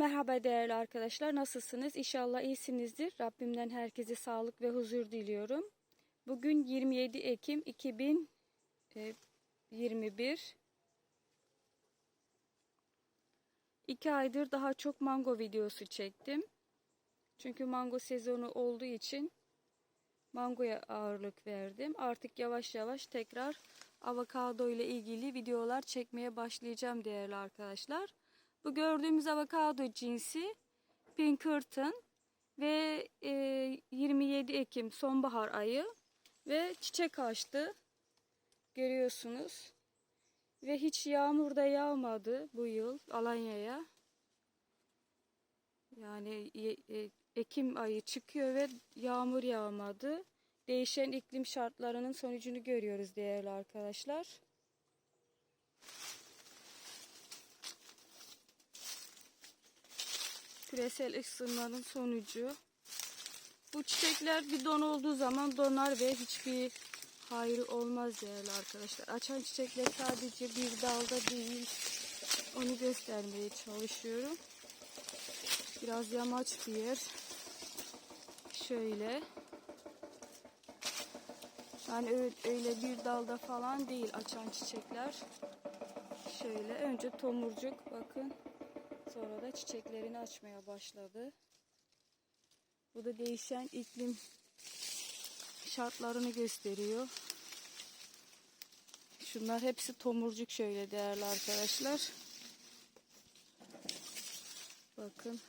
Merhaba değerli arkadaşlar. Nasılsınız? İnşallah iyisinizdir. Rabbimden herkese sağlık ve huzur diliyorum. Bugün 27 Ekim 2021. İki aydır daha çok mango videosu çektim. Çünkü mango sezonu olduğu için mangoya ağırlık verdim. Artık yavaş yavaş tekrar avokado ile ilgili videolar çekmeye başlayacağım değerli arkadaşlar. Bu gördüğümüz avokado cinsi Pinkerton ve e, 27 Ekim sonbahar ayı ve çiçek açtı. Görüyorsunuz. Ve hiç yağmur da yağmadı bu yıl Alanya'ya. Yani e, e, Ekim ayı çıkıyor ve yağmur yağmadı. Değişen iklim şartlarının sonucunu görüyoruz değerli arkadaşlar. Küresel ısınmanın sonucu. Bu çiçekler bir don olduğu zaman donar ve hiçbir hayrı olmaz değerli arkadaşlar. Açan çiçekler sadece bir dalda değil. Onu göstermeye çalışıyorum. Biraz yamaç bir yer. Şöyle. Yani öyle bir dalda falan değil açan çiçekler. Şöyle önce tomurcuk bakın. Sonra da çiçeklerini açmaya başladı. Bu da değişen iklim şartlarını gösteriyor. Şunlar hepsi tomurcuk şöyle değerli arkadaşlar. Bakın.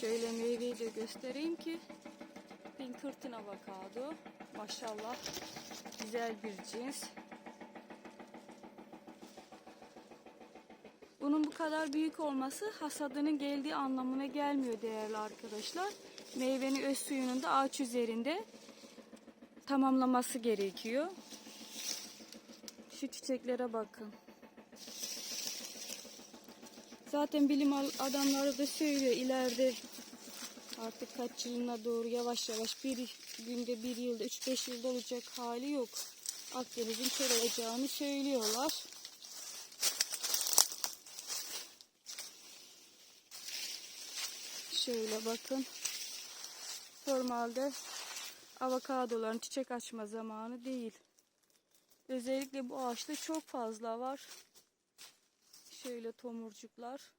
Şöyle meyveyi de göstereyim ki Pinkerton avokado. Maşallah güzel bir cins. Bunun bu kadar büyük olması hasadının geldiği anlamına gelmiyor değerli arkadaşlar. Meyvenin öz suyunun da ağaç üzerinde tamamlaması gerekiyor. Şu çiçeklere bakın. Zaten bilim adamları da söylüyor ileride artık kaç yılına doğru yavaş yavaş bir günde bir yılda 3-5 yılda olacak hali yok. Akdeniz'in kör olacağını söylüyorlar. Şöyle bakın. Normalde avokadoların çiçek açma zamanı değil. Özellikle bu ağaçta çok fazla var. Şöyle tomurcuklar.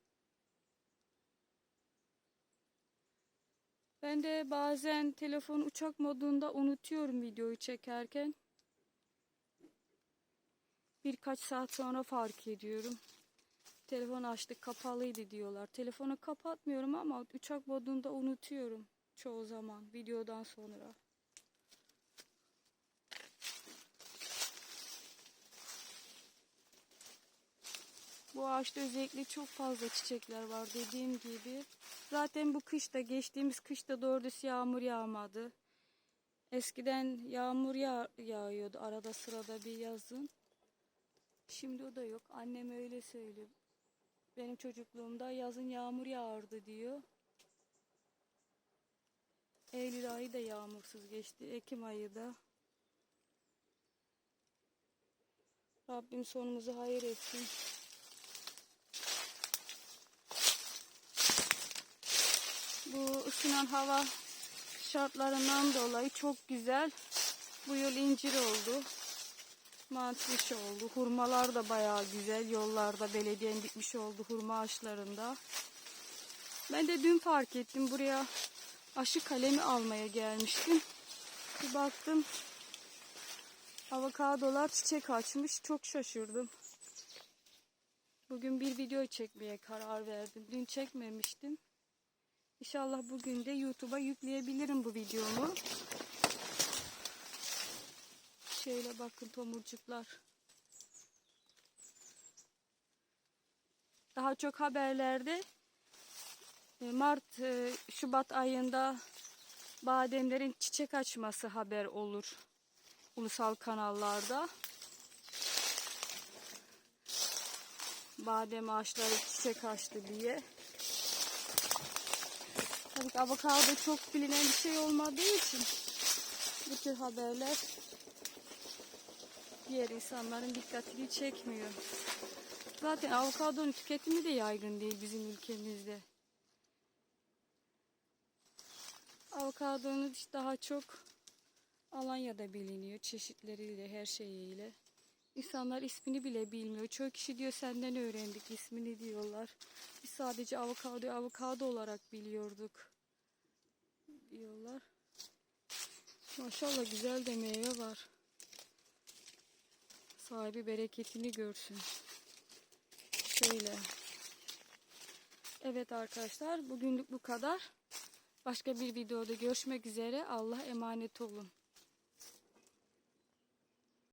Ben de bazen telefon uçak modunda unutuyorum videoyu çekerken. Birkaç saat sonra fark ediyorum. Telefon açtık kapalıydı diyorlar. Telefonu kapatmıyorum ama uçak modunda unutuyorum çoğu zaman videodan sonra. Bu ağaçta özellikle çok fazla çiçekler var dediğim gibi. Zaten bu kışta geçtiğimiz kışta doğru düz yağmur yağmadı. Eskiden yağmur yağ yağıyordu arada sırada bir yazın. Şimdi o da yok. Annem öyle söylüyor. Benim çocukluğumda yazın yağmur yağardı diyor. Eylül ayı da yağmursuz geçti. Ekim ayı da. Rabbim sonumuzu hayır etsin. Bu ısınan hava şartlarından dolayı çok güzel. Bu yıl incir oldu. Mantış oldu. Hurmalar da bayağı güzel. Yollarda belediyenin dikmiş oldu hurma ağaçlarında. Ben de dün fark ettim. Buraya aşı kalemi almaya gelmiştim. Bir baktım. Avokadolar çiçek açmış. Çok şaşırdım. Bugün bir video çekmeye karar verdim. Dün çekmemiştim. İnşallah bugün de YouTube'a yükleyebilirim bu videomu. Şöyle bakın tomurcuklar. Daha çok haberlerde Mart, Şubat ayında bademlerin çiçek açması haber olur. Ulusal kanallarda. Badem ağaçları çiçek açtı diye. Tabii avokado çok bilinen bir şey olmadığı için bu tür haberler diğer insanların dikkatini çekmiyor. Zaten avokadonun tüketimi de yaygın değil bizim ülkemizde. Avokadonun daha çok Alanya'da biliniyor çeşitleriyle her şeyiyle. İnsanlar ismini bile bilmiyor. Çoğu kişi diyor senden öğrendik ismini diyorlar. Biz sadece avokado avokado olarak biliyorduk diyorlar. Maşallah güzel de meyve var. Sahibi bereketini görsün. Şöyle. Evet arkadaşlar bugünlük bu kadar. Başka bir videoda görüşmek üzere. Allah emanet olun.